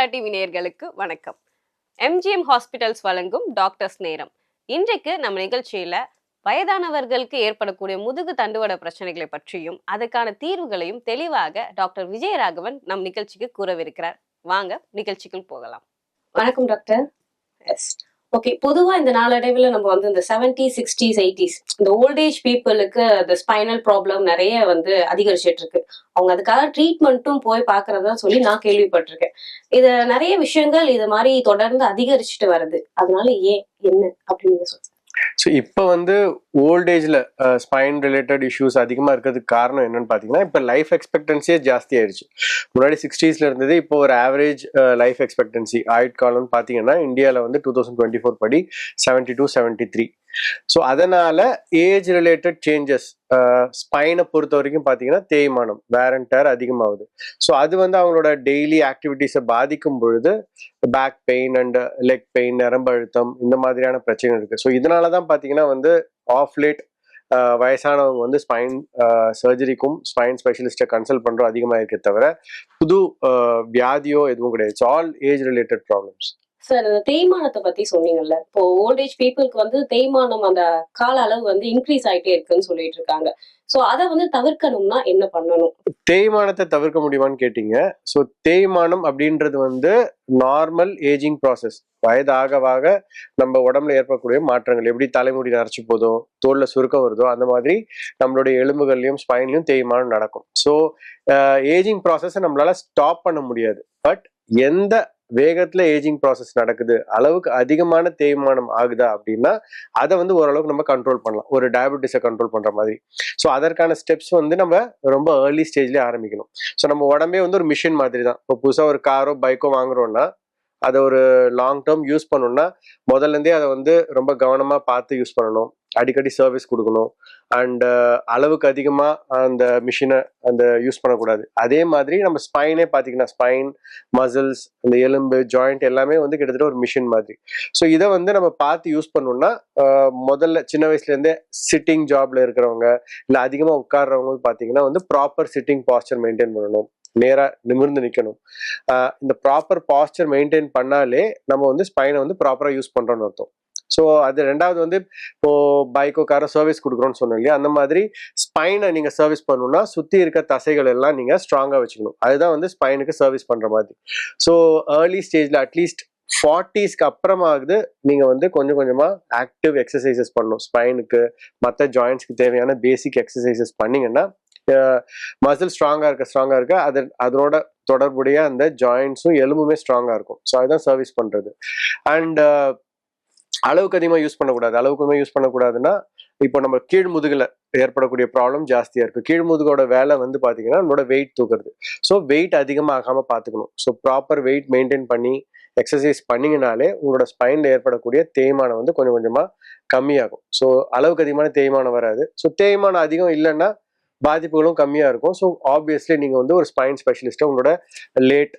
Sithara TV நேயர்களுக்கு வணக்கம். MGM hospitals வழங்கும் டாக்டர்ஸ் நேரம் இன்றைக்கு நம்ம நிகழ்ச்சியில வயதானவர்களுக்கு ஏற்படக்கூடிய முதுகு தண்டுவட பிரச்சனைகளை பற்றியும் அதுக்கான தீர்வுகளையும் தெளிவாக டாக்டர் விஜயராகவன் நம் நிகழ்ச்சிக்கு கூறவிருக்கிறார். வாங்க நிகழ்ச்சிக்குள் போகலாம். வணக்கம் டாக்டர் ஓகே பொதுவா இந்த நாளடைவில் நம்ம வந்து இந்த செவன்டி சிக்ஸ்டிஸ் எயிட்டிஸ் இந்த ஓல்டேஜ் பீப்புளுக்கு இந்த ஸ்பைனல் ப்ராப்ளம் நிறைய வந்து அதிகரிச்சிட்டு இருக்கு அவங்க அதுக்காக ட்ரீட்மெண்ட்டும் போய் பார்க்கறதா சொல்லி நான் கேள்விப்பட்டிருக்கேன். இது நிறைய விஷயங்கள் இது மாதிரி தொடர்ந்து அதிகரிச்சுட்டு வருது. அதனால ஏன் என்ன அப்படின்னு சொல்லுங்க. ஸோ இப்போ வந்து ஓல்டேஜில் ஸ்பைன் ரிலேட்டட் இஷ்யூஸ் அதிகமாக இருக்கிறதுக்கு காரணம் என்னன்னு பார்த்தீங்கன்னா இப்போ லைஃப் எக்ஸ்பெக்டன்சியே ஜாஸ்தி ஆயிடுச்சு முன்னாடி சிக்ஸ்டீஸில் இருந்தது இப்போ ஒரு ஆவரேஜ் லைஃப் எக்ஸ்பெக்டன்சி ஆயுட்காலம்னு பார்த்தீங்கன்னா இந்தியாவில் வந்து டூ தௌசண்ட் டுவெண்ட்டி ஃபோர் படி seventy two seventy three so அதனால ஏஜ் ரிலேட்டட் சேஞ்சஸ் ஸ்பைனை பொறுத்த வரைக்கும் பார்த்தீங்கன்னா தேய்மானம் வேர் அண்ட் டேர் அதிகமாகுது. ஸோ அது வந்து அவங்களோட டெய்லி ஆக்டிவிட்டீஸை பாதிக்கும் பொழுது back pain and leg pain நரம்பு அழுத்தம் இந்த மாதிரியான பிரச்சனை இருக்கு. ஸோ இதனால தான் பார்த்தீங்கன்னா வந்து ஆஃப் லேட் வயசானவங்க வந்து ஸ்பைன் சர்ஜரிக்கும் ஸ்பைன் ஸ்பெஷலிஸ்ட்டை கன்சல்ட் பண்ணுறோம் அதிகமாக இருக்கே தவிர புது வியாதியோ எதுவும் கிடையாது. All age related problems sir இந்த தேய்மானத்தை பத்தி சொன்னீங்கல்ல. இப்போ ஓல்டேஜ் பீப்புளுக்கு வந்து தேய்மானம் அந்த கால அளவு வந்து இன்க்ரீஸ் ஆயிட்டே இருக்குன்னு சொல்லிட்டு இருக்காங்க. ஸோ அதை வந்து தவிர்க்கணும்னா என்ன பண்ணணும்? தேய்மானத்தை தவிர்க்க முடியுமான்னு கேட்டீங்க. ஸோ தேய்மானம் அப்படின்றது வந்து நார்மல் ஏஜிங் ப்ராசஸ் வயதாகவாக நம்ம உடம்புல ஏற்படக்கூடிய மாற்றங்கள். எப்படி தலைமுடி நரைச்சி போதோ தோல்ல சுருக்கம் வருதோ அந்த மாதிரி நம்மளுடைய எலும்புகள்லையும் ஸ்பைன்லையும் தேய்மானம் நடக்கும். ஸோ ஏஜிங் ப்ராசஸை நம்மளால ஸ்டாப் பண்ண முடியாது. பட் எந்த வேகத்துல ஏஜிங் ப்ராசஸ் நடக்குது. அளவுக்கு அதிகமான தேய்மானம் ஆகுதா அப்படின்னா அதை வந்து ஓரளவுக்கு நம்ம கண்ட்ரோல் பண்ணலாம். ஒரு டயபெட்டிஸை கண்ட்ரோல் பண்ற மாதிரி. ஸோ அதற்கான ஸ்டெப்ஸ் வந்து நம்ம ரொம்ப ஏர்லி ஸ்டேஜ்லேயே ஆரம்பிக்கணும். ஸோ நம்ம உடம்பே வந்து ஒரு மிஷின் மாதிரி தான் இப்போ புதுசாக ஒரு காரோ பைக்கோ வாங்குறோம்னா அதை ஒரு லாங் டேர்ம் யூஸ் பண்ணணும்னா முதல்ல இருந்தே அதை வந்து ரொம்ப கவனமாக பார்த்து யூஸ் பண்ணணும். அடிக்கடி சர்வீஸ் கொடுக்கணும். அண்ட் அளவுக்கு அதிகமாக அந்த மிஷினை அந்த யூஸ் பண்ணக்கூடாது. அதே மாதிரி நம்ம ஸ்பைனே பார்த்தீங்கன்னா ஸ்பைன் மசில்ஸ் அந்த எலும்பு ஜாயிண்ட் எல்லாமே வந்து கிட்டத்தட்ட ஒரு மிஷின் மாதிரி. ஸோ இதை வந்து நம்ம பார்த்து யூஸ் பண்ணோம்னா முதல்ல சின்ன வயசுலேருந்தே சிட்டிங் ஜாப்ல இருக்கிறவங்க இல்லை அதிகமாக உட்கார்றவங்க பார்த்தீங்கன்னா வந்து ப்ராப்பர் சிட்டிங் பாஸ்டர் மெயின்டைன் பண்ணணும். நேராக நிமிர்ந்து நிற்கணும் இந்த ப்ராப்பர் பாஸ்டர் மெயின்டைன் பண்ணாலே நம்ம வந்து ஸ்பைனை வந்து ப்ராப்பராக யூஸ் பண்ணுறோன்னு அர்த்தம். ஸோ அது ரெண்டாவது வந்து இப்போ பைக்கோ காரோ சர்வீஸ் கொடுக்குறோன்னு சொன்னோம் இல்லையா? அந்த மாதிரி ஸ்பைனை நீங்கள் சர்வீஸ் பண்ணணும்னா சுற்றி இருக்க தசைகள் எல்லாம் நீங்கள் ஸ்ட்ராங்காக வச்சுக்கணும். அதுதான் வந்து ஸ்பைனுக்கு சர்வீஸ் பண்ணுற மாதிரி. ஸோ ஏர்லி ஸ்டேஜில் அட்லீஸ்ட் ஃபார்ட்டிஸ்க்கு அப்புறமாகுது நீங்கள் வந்து கொஞ்சம் கொஞ்சமாக ஆக்டிவ் எக்ஸசைசஸ் பண்ணணும். ஸ்பைனுக்கு மற்ற ஜாயின்ஸ்க்கு தேவையான பேசிக் எக்ஸசைசஸ் பண்ணிங்கன்னா மசில் ஸ்ட்ராங்காக இருக்க ஸ்ட்ராங்காக இருக்க அது அதனோட தொடர்புடைய அந்த ஜாயின்ஸும் எலும்புமே ஸ்ட்ராங்காக இருக்கும். ஸோ அதுதான் சர்வீஸ் பண்ணுறது அண்ட் அளவுக்கு அதிகமாக யூஸ் பண்ணக்கூடாது. அளவுக்கு அதிகமாக யூஸ் பண்ணக்கூடாதுன்னா இப்போ நம்ம கீழ் முதுகில் ஏற்படக்கூடிய ப்ராப்ளம் ஜாஸ்தியாக இருக்குது கீழ் முதுகோட வேலை வந்து பார்த்தீங்கன்னா நம்மளோட வெயிட் தூக்குறது. ஸோ வெயிட் அதிகமாக ஆகாமல் பார்த்துக்கணும் ஸோ ப்ராப்பர் வெயிட் மெயின்டைன் பண்ணி எக்ஸசைஸ் பண்ணிங்கனாலே உங்களோட ஸ்பைனில் ஏற்படக்கூடிய தேய்மானம் வந்து கொஞ்சம் கொஞ்சமாக கம்மியாகும். ஸோ அளவுக்கு அதிகமான தேய்மானம் வராது. ஸோ தேய்மானம் அதிகம் இல்லைன்னா பாதிப்புகளும் கம்மியாக இருக்கும். ஸோ ஆப்வியஸ்லி நீங்கள் வந்து ஒரு ஸ்பைன் ஸ்பெஷலிஸ்ட்டை உங்களோட லேட்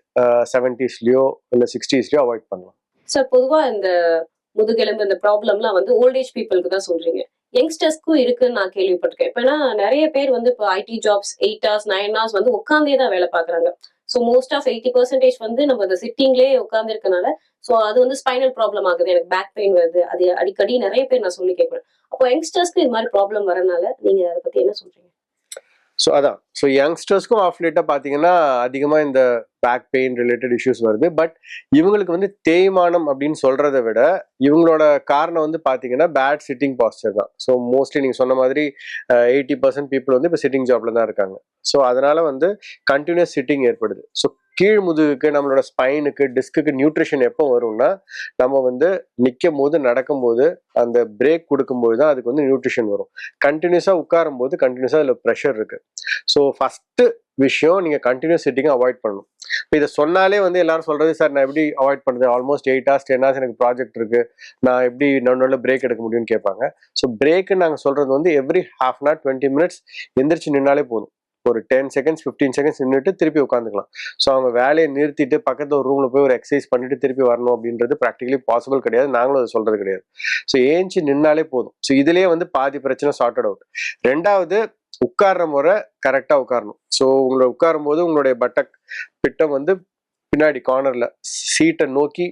செவன்டிஸ்லேயோ இல்லை சிக்ஸ்டீஸ்லேயோ அவாய்ட் பண்ணலாம். சார் பொதுவாக இந்த முதுகெலும்பு இந்த ப்ராப்ளம்லாம் வந்து ஓல்டேஜ் பீப்புளுக்கு தான் சொல்றீங்க. யங்ஸ்டர்ஸ்க்கும் இருக்குன்னு நான் கேள்விப்பட்டிருக்கேன். இப்போ ஏன்னா நிறைய பேர் வந்து இப்போ IT jobs eight hours nine hours வந்து உட்காந்தே தான் வேலை பார்க்குறாங்க. So most of eighty percentage வந்து நம்ம அந்த சிட்டிங்லேயே உட்காந்துருக்கனால ஸோ அது வந்து ஸ்பைனல் ப்ராப்ளம் ஆகுது. எனக்கு பேக் பெயின் வருது. அது அடிக்கடி நிறைய பேர் நான் சொல்லி கேட்குறேன். அப்போ யங்ஸ்டர்ஸ்க்கு இது மாதிரி ப்ராப்ளம் வரனால நீங்க அதை பத்தி என்ன சொல்றீங்க? ஸோ அதான். ஸோ யங்ஸ்டர்ஸ்க்கும் ஆஃப் லேட்டாக பார்த்தீங்கன்னா அதிகமாக இந்த பேக் பெயின் ரிலேட்டட் இஷ்யூஸ் வருது. பட் இவங்களுக்கு வந்து தேய்மானம் அப்படின்னு சொல்கிறத விட இவங்களோட காரணம் வந்து பார்த்தீங்கன்னா பேட் சிட்டிங் பாஸ்டர் தான். ஸோ மோஸ்ட்லி நீங்கள் சொன்ன மாதிரி எயிட்டி பர்சன்ட் பீப்புள் வந்து இப்போ சிட்டிங் ஜாப்ல தான் இருக்காங்க. ஸோ அதனால் வந்து கண்டினியூஸ் சிட்டிங் ஏற்படுது. ஸோ கீழ் முதுகுக்கு நம்மளோட ஸ்பைனுக்கு டிஸ்க்குக்கு நியூட்ரிஷன் எப்போ வரும்னா நம்ம வந்து நிற்கும் போது நடக்கும்போது அந்த பிரேக் கொடுக்கும்போது தான் அதுக்கு வந்து நியூட்ரிஷன் வரும். கண்டினியூஸாக உட்காரும் போது கண்டினியூஸாக அதில் ப்ரெஷர் இருக்குது ஸோ ஃபஸ்ட்டு விஷயம் நீங்கள் கண்டினியூஸ் சிட்டிங்கை அவாய்ட் பண்ணணும். இப்போ இதை சொன்னாலே வந்து எல்லாரும் சொல்கிறது சார் நான் எப்படி அவாய்ட் பண்ணுறது almost eight hours ten hours எனக்கு ப்ராஜெக்ட் இருக்குது நான் எப்படி நடுவில் பிரேக் எடுக்க முடியும்னு கேட்பாங்க. ஸோ பிரேக்குன்னு நாங்கள் சொல்கிறது வந்து every half an hour twenty minutes எந்திரிச்சு நின்னாலே போதும். ஒரு டென் செகண்ட்ஸ் ஃபிஃப்டீன் செகண்ட்ஸ் நின்றுட்டு திருப்பி உட்காந்துக்கலாம். ஸோ அவங்க வேலையை நிறுத்திட்டு பக்கத்தில் ஒரு ரூமில் போய் ஒரு எக்ஸசைஸ் பண்ணிட்டு திருப்பி வரணும் அப்படின்றது ப்ராக்டிகலி பாசிபிள் கிடையாது. நாங்களும் அதை சொல்கிறது கிடையாது. ஸோ ஏஞ்சி நின்னாலே போதும். ஸோ இதுலேயே வந்து பாதி பிரச்சனை சார்ட் அவுட் ரெண்டாவது உட்கார்ற முறை கரெக்டாக உட்காரணும். ஸோ உங்களை உட்காரும் போது உங்களுடைய பட்டக் பிட்டம் வந்து பின்னாடி கார்னரில் சீட்டை நோக்கி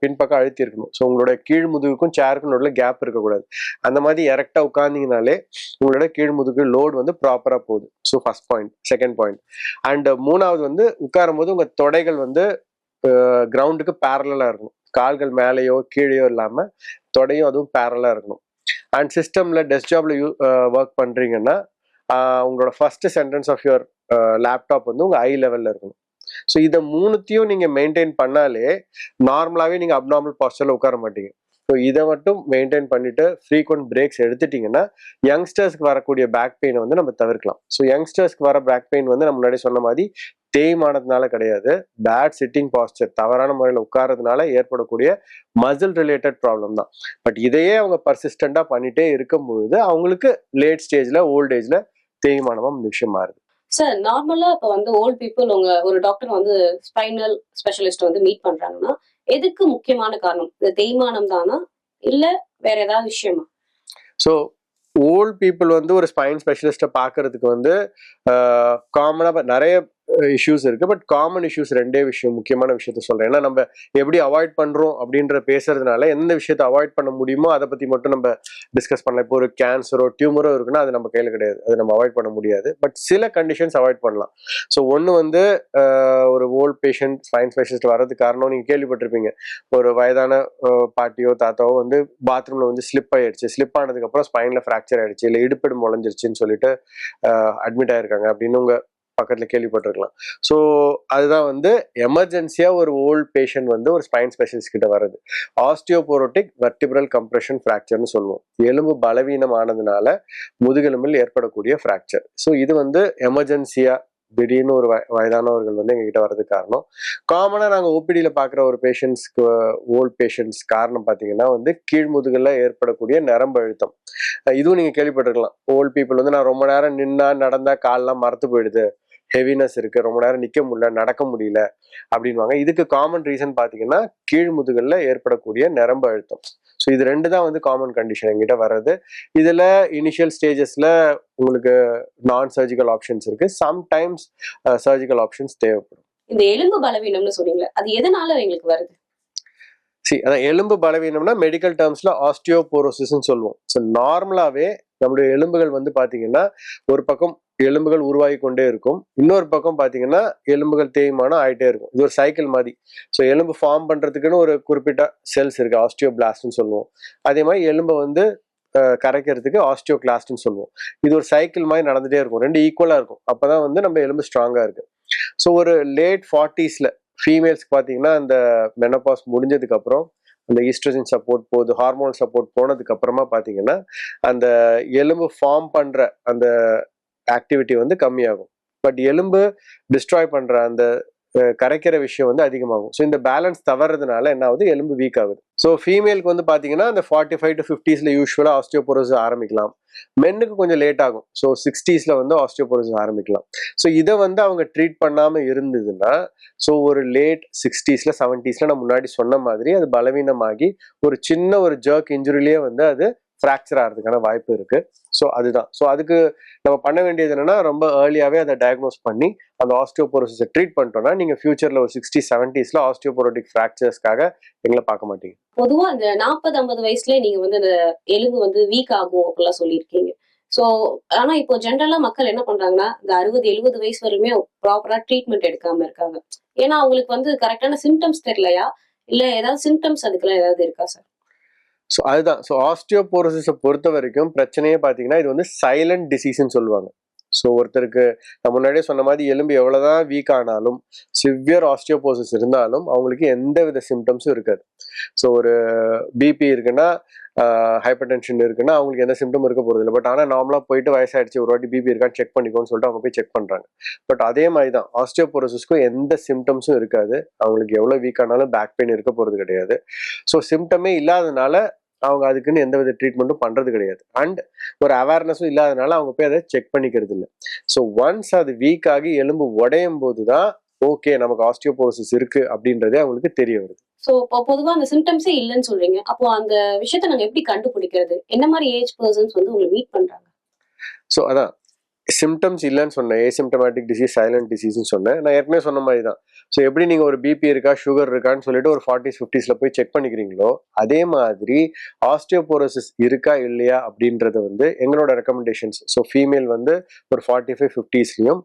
பின்பக்கம் அழுத்தி இருக்கணும் ஸோ உங்களோட கீழ் முதுகுக்கும் சேருக்கும் நடுவில் கேப் இருக்கக்கூடாது. அந்த மாதிரி இறக்டா உட்காந்திங்கனாலே உங்களோட கீழ் முதுகு லோடு வந்து ப்ராப்பராக போகுது. So first point second point and மூணாவது வந்து உட்காரும் போது உங்கள் தொடைகள் வந்து கிரவுண்டுக்கு பேரலாக இருக்கணும். கால்கள் மேலேயோ கீழேயோ இல்லாமல் தொடையும் அதுவும் பேரலாக இருக்கணும். அண்ட் சிஸ்டமில் டெஸ்க் ஜாப்ல யூ ஒர்க் பண்ணுறீங்கன்னா உங்களோட first sentence of your laptop வந்து உங்கள் ஐ லெவலில் இருக்கணும். ஸோ இதை மூணுத்தையும் நீங்கள் மெயின்டைன் பண்ணாலே நார்மலாகவே நீங்கள் அப்நார்மல் பாஸ்டரில் உட்கார மாட்டீங்க. ஸோ இதை மட்டும் மெயின்டைன் பண்ணிட்டு ஃப்ரீக்வெண்ட் பிரேக்ஸ் எடுத்துட்டீங்கன்னா யங்ஸ்டர்ஸ்க்கு வரக்கூடிய பேக் பெயினை வந்து நம்ம தவிர்க்கலாம். ஸோ யங்ஸ்டர்ஸ்க்கு வர பேக் பெயின் வந்து நம்ம முன்னாடி சொன்ன மாதிரி தேய்மானதுனால கிடையாது. பேட் சிட்டிங் பாஸ்டர் தவறான முறையில் உட்காரதுனால ஏற்படக்கூடிய மசில் ரிலேட்டட் ப்ராப்ளம் தான். பட் இதையே அவங்க பர்சிஸ்டண்டாக பண்ணிட்டே இருக்கும் பொழுது அவங்களுக்கு லேட் ஸ்டேஜில் ஓல்ட் ஏஜில் தேய்மானமாக இந்த விஷயம் மாறுது சார் நார்மலா இப்ப வந்து ஓல்ட் பீப்புள் உங்க ஒரு டாக்டர் வந்து ஸ்பைனல் ஸ்பெஷலிஸ்ட் வந்து மீட் பண்றாங்கன்னா எதுக்கு முக்கியமான காரணம்? இந்த தேய்மானம் தானா? இல்ல வேற ஏதாவது விஷயமா? ஸோ ஓல்ட் பீப்புள் வந்து ஒரு ஸ்பைன் ஸ்பெஷலிஸ்ட்டை பார்க்கறதுக்கு வந்து காமனாக நிறைய இஷ்யூஸ் இருக்கு. பட் காமன் இஷ்யூஸ் ரெண்டே விஷயம் முக்கியமான விஷயத்த சொல்றேன். ஏன்னா நம்ம எப்படி அவாய்ட் பண்றோம் அப்படின்ற பேசுறதுனால எந்த விஷயத்தை அவாய்ட் பண்ண முடியுமோ அதை பத்தி மட்டும் நம்ம டிஸ்கஸ் பண்ணலாம். இப்போ ஒரு கேன்சரோ டியூமரோ இருக்குன்னா அது நம்ம கையில கிடையாது. அது நம்ம அவாய்ட் பண்ண முடியாது. பட் சில கண்டிஷன்ஸ் அவாய்ட் பண்ணலாம். ஸோ ஒன்று வந்து ஒரு ஓல்ட் பேஷண்ட் ஸ்பைன் ஸ்பெஷலிஸ்ட் வர்றதுக்கு காரணம் நீங்க கேள்விப்பட்டிருப்பீங்க. ஒரு வயதான பாட்டியோ தாத்தாவோ வந்து பாத்ரூம்ல வந்து ஸ்லிப் ஆயிடுச்சு. ஸ்லிப் ஆனதுக்கு அப்புறம் ஸ்பைன்ல ஃப்ராக்சர் ஆயிடுச்சு. இல்லை இடுப்பெடு முளைஞ்சிருச்சுன்னு சொல்லிட்டு அட்மிட் ஆயிருக்காங்க அப்படின்னு உங்க பக்கத்துல கேள்விப்பட்டிருக்கலாம். ஸோ அதுதான் வந்து எமர்ஜென்சியா ஒரு ஓல்டு பேஷண்ட் வந்து ஒரு ஸ்பைன் ஸ்பெஷலிஸ்ட் கிட்ட வருது ஆஸ்டியோபோரோட்டிக் வெர்டிபிரல் கம்ப்ரெஷன் ஃப்ராக்சர்னு சொல்லுவோம். எலும்பு பலவீனமானதுனால முதுகெலும்பில் ஏற்படக்கூடிய ஃப்ராக்சர் ஸோ இது வந்து எமர்ஜென்சியாக திடீர்னு ஒரு வய- வயதானவர்கள் வந்து எங்ககிட்ட வர்றதுக்கு காரணம். காமனாக நாங்கள் ஓபிடியில் பார்க்குற ஒரு பேஷண்ட்ஸ்க்கு ஓல்டு பேஷண்ட்ஸ் காரணம் பார்த்தீங்கன்னா வந்து கீழ்முதுகில் ஏற்படக்கூடிய நரம்பு அழுத்தம். இதுவும் நீங்கள் கேள்விப்பட்டிருக்கலாம். ஓல்டு பீப்புள் வந்து நான் ரொம்ப நேரம் நின்னா நடந்தா காலெலாம் மறத்து போயிடுது. ஹெவினஸ் இருக்கு ரொம்ப நேரம் நிக்க முடியல நடக்க முடியல அப்படின்வாங்க இதுக்கு காமன் ரீசன் பாத்தீங்கன்னா கீழ் முதுகுல ஏற்படக்கூடிய நரம்பு அழுத்தம். ஸோ இது ரெண்டு தான் வந்து காமன் கண்டிஷன் எங்கிட்ட வர்றது. இதுல இனிஷியல் ஸ்டேஜஸ்ல உங்களுக்கு நான் சர்ஜிக்கல் ஆப்ஷன்ஸ் இருக்கு சம்டைம்ஸ் சர்ஜிக்கல் ஆப்ஷன்ஸ் தேவைப்படும். இந்த எலும்பு பலவீனம்னு சொன்னீங்களே அது எதனால எங்களுக்கு வருது? சி அதான் எலும்பு பலவீனம்னா மெடிக்கல் டேர்ம்ஸ்ல ஆஸ்டியோபோரோசிஸ்ன்னு சொல்லுவோம். ஸோ நார்மலாவே நம்மளுடைய எலும்புகள் வந்து பார்த்தீங்கன்னா ஒரு பக்கம் எலும்புகள் உருவாகி கொண்டே இருக்கும். இன்னொரு பக்கம் பார்த்தீங்கன்னா எலும்புகள் தேய்மானம் ஆகிட்டே இருக்கும். இது ஒரு சைக்கிள் மாதிரி. ஸோ எலும்பு ஃபார்ம் பண்ணுறதுக்குன்னு ஒரு குறிப்பிட்ட செல்ஸ் இருக்குது ஆஸ்டியோ பிளாஸ்ட்னு சொல்லுவோம். அதே மாதிரி எலும்பை வந்து கரைக்கிறதுக்கு ஆஸ்டியோ கிளாஸ்ட்னு சொல்லுவோம். இது ஒரு சைக்கிள் மாதிரி நடந்துகிட்டே இருக்கும். ரெண்டு ஈக்குவலாக இருக்கும். அப்போ தான் வந்து நம்ம எலும்பு ஸ்ட்ராங்காக இருக்குது ஸோ ஒரு லேட் ஃபார்ட்டிஸில் ஃபீமேல்ஸ்க்கு பார்த்தீங்கன்னா அந்த மெனபாஸ் முடிஞ்சதுக்கப்புறம் அந்த ஈஸ்ட்ரஜன் சப்போர்ட் போகுது ஹார்மோன் சப்போர்ட் போனதுக்கு அப்புறமா பார்த்தீங்கன்னா அந்த எலும்பு ஃபார்ம் பண்ற அந்த ஆக்டிவிட்டி வந்து கம்மியாகும். பட் எலும்பு டிஸ்ட்ராய் பண்ற அந்த கரைக்கிற விஷயம் வந்து அதிகமாகும். ஸோ இந்த பேலன்ஸ் தவறதுனால என்ன ஆகுது? எலும்பு வீக் ஆகுது. ஸோ ஃபீமேலுக்கு வந்து பார்த்தீங்கன்னா அந்த ஃபார்ட்டி ஃபைவ் டு ஃபிஃப்டிஸில் யூஸ்வலாக ஆஸ்டியோபோரோஸ் ஆரம்பிக்கலாம். மென்னுக்கு கொஞ்சம் லேட் ஆகும். ஸோ சிக்ஸ்டீஸில் வந்து ஆஸ்டியோபோரோசிஸ் ஆரம்பிக்கலாம். ஸோ இதை வந்து அவங்க ட்ரீட் பண்ணாமல் இருந்ததுன்னா ஸோ ஒரு லேட் சிக்ஸ்டீஸில் செவன்டீஸில் நான் முன்னாடி சொன்ன மாதிரி அது பலவீனமாகி ஒரு சின்ன ஒரு ஜர்க் இன்ஜுரிலேயே வந்து அது ஃப்ராக்சர் ஆகிறதுக்கான வாய்ப்பு இருக்குது ஸோ அதுதான். ஸோ அதுக்கு நம்ம பண்ண வேண்டியது என்னன்னா ரொம்ப ஏர்லியாகவே அதை டயக்னோஸ் பண்ணி அந்த ஆஸ்டியோபோரோசிஸை ட்ரீட் பண்ணிட்டோம்னா நீங்கள் ஃபியூச்சரில் ஒரு சிக்ஸ்டி செவன்டீஸில் ஆஸ்டியோபோரோட்டிக் ஃப்ராக்சர்ஸ்க்காக எங்களை பார்க்க மாட்டீங்க. பொதுவாக அந்த நாற்பது ஐம்பது வயசுலயே நீங்க வந்து அந்த எலும்பு வந்து வீக் ஆகும் அப்படிலாம் சொல்லியிருக்கீங்க. ஸோ ஆனா இப்போ ஜென்ரலாக மக்கள் என்ன பண்றாங்கன்னா இந்த அறுபது எழுபது வயசு வரையுமே ப்ராப்பராக ட்ரீட்மெண்ட் எடுக்காம இருக்காங்க. ஏன்னா அவங்களுக்கு வந்து கரெக்டான சிம்டம்ஸ் தெரியலையா? இல்லை ஏதாவது சிம்டம்ஸ் அதுக்கெல்லாம் ஏதாவது இருக்கா சார் ஸோ அதுதான். ஸோ ஆஸ்டியோபோரோசிஸை பொறுத்த வரைக்கும் பிரச்சனையே பார்த்தீங்கன்னா இது வந்து சைலண்ட் டிசீஸ்ன்னு சொல்லுவாங்க. ஸோ ஒருத்தருக்கு நான் முன்னாடியே சொன்ன மாதிரி எலும்பு எவ்வளோதான் வீக் ஆனாலும் சிவியர் ஆஸ்டியோபோசிஸ் இருந்தாலும் அவங்களுக்கு எந்த வித சிம்டம்ஸும் இருக்காது. ஸோ ஒரு பிபி இருக்குன்னா ஹைப்பர் டென்ஷன் இருக்குன்னா அவங்களுக்கு எந்த சிம்டம் இருக்க போகிறது இல்லை. பட் ஆனால் நார்மலாக போயிட்டு வயசாயிடுச்சு ஒரு வாட்டி பிபி இருக்கான்னு செக் பண்ணிக்கோன்னு சொல்லிட்டு அவங்க போய் செக் பண்ணுறாங்க பட் அதே மாதிரி தான் ஆஸ்டியோபோரோசிஸ்க்கும் எந்த சிம்டம்ஸும் இருக்காது. அவங்களுக்கு எவ்வளோ வீக் ஆனாலும் பேக் பெயின் இருக்க போகிறது கிடையாது. ஸோ சிம்டமே இல்லாதனால அவங்க அதுக்குன்னு எந்த வித ட்ரீட்மெண்ட்டும் பண்றது கிடையாது. அண்ட் ஒரு அவேர்னஸும் இல்லாதனால அவங்க போய் அதை செக் பண்ணிக்கிறது இல்லை ஸோ ஒன்ஸ் அது வீக் ஆகி எலும்பு உடையும் போது தான் ஓகே நமக்கு ஆஸ்டியோபோரோசிஸ் இருக்கு அப்படின்றதே அவங்களுக்கு தெரிய வருது. சோ இப்போ பொதுவா அந்த சிம்டம்ஸே இல்லைன்னு சொல்றீங்க. அப்போ அந்த விஷயத்த நாங்க எப்படி கண்டுபிடிக்கிறது? என்ன மாதிரி ஏஜ் பர்சன்ஸ் வந்து உங்களை மீட் பண்றாங்க? ஸோ அதான். சிம்டம்ஸ் இல்லைன்னு சொன்னேன். ஏசிம்டமேட்டிக் டிசீஸ் சைலண்ட் டிசீஸ்னு சொன்னேன். நான் ஏற்கனவே சொன்ன மாதிரி தான் ஸோ எப்படி நீங்கள் ஒரு பிபி இருக்கா சுகர் இருக்கான்னு சொல்லிட்டு ஒரு ஃபார்ட்டிஸ் ஃபிஃப்டிஸில் போய் செக் பண்ணிக்கிறீங்களோ அதே மாதிரி ஆஸ்டியோபோரோசிஸ் இருக்கா இல்லையா அப்படின்றது வந்து எங்களோட ரெக்கமெண்டேஷன்ஸ் ஸோ ஃபீமேல் வந்து ஒரு ஃபார்ட்டி ஃபைவ் ஃபிஃப்டிஸ்லையும்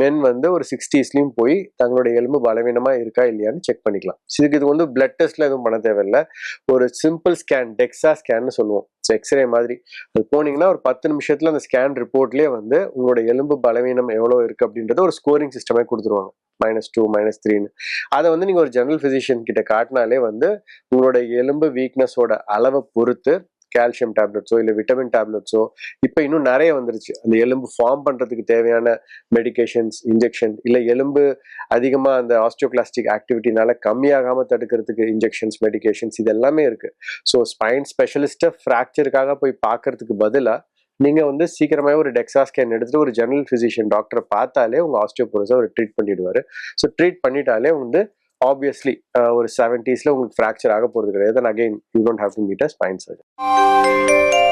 மென் வந்து ஒரு சிக்ஸ்டீஸ்லையும் போய் தங்களுடைய எலும்பு பலவீனமாக இருக்கா இல்லையான்னு செக் பண்ணிக்கலாம். இதுக்கு இது வந்து பிளட் டெஸ்ட்டில் எதுவும் பண்ண தேவையில்லை. ஒரு சிம்பிள் ஸ்கேன் டெக்ஸா ஸ்கேன்னு சொல்லுவோம். ஸோ எக்ஸ்ரே மாதிரி. அது போனீங்கன்னா ஒரு பத்து நிமிஷத்துல அந்த ஸ்கேன் ரிப்போர்ட்லேயே வந்து உங்களோட எலும்பு பலவீனம் எவ்வளோ இருக்கு அப்படின்றத ஒரு ஸ்கோரிங் சிஸ்டமே கொடுத்துருவாங்க. மைனஸ் டூ மைனஸ் த்ரீன்னு அதை வந்து நீங்கள் ஒரு ஜெனரல் ஃபிசிஷியன் கிட்ட காட்டினாலே வந்து உங்களோட எலும்பு வீக்னஸோட அளவை பொறுத்து கால்சியம் டேப்லெட்ஸோ இல்லை விட்டமின் டேப்லெட்ஸோ இப்போ இன்னும் நிறைய வந்துருச்சு. அந்த எலும்பு ஃபார்ம் பண்ணுறதுக்கு தேவையான மெடிகேஷன்ஸ் இன்ஜெக்ஷன் இல்லை எலும்பு அதிகமாக அந்த ஆஸ்டியோகிளாஸ்டிக் ஆக்டிவிட்டினால கம்மியாகாமல் தடுக்கிறதுக்கு இன்ஜெக்ஷன்ஸ் மெடிகேஷன்ஸ் இது எல்லாமே இருக்குது ஸோ ஸ்பைன் ஸ்பெஷலிஸ்ட்டை ஃப்ராக்சருக்காக போய் பார்க்கறதுக்கு பதிலாக நீங்கள் வந்து சீக்கிரமாகவே ஒரு டெக்ஸா ஸ்கேன் எடுத்துட்டு ஒரு ஜெனரல் ஃபிசிஷியன் டாக்டரை பார்த்தாலே உங்கள் ஆஸ்டியோபோரோஸை அவர் ட்ரீட் பண்ணிடுவார். ஸோ ட்ரீட் பண்ணிட்டாலே வந்து ஆப்வியஸ்லி ஒரு செவன்டீஸில் உங்களுக்கு ஃப்ராக்சர் ஆக போகிறது கிடையாது. Again you don't have to meet a spine surgeon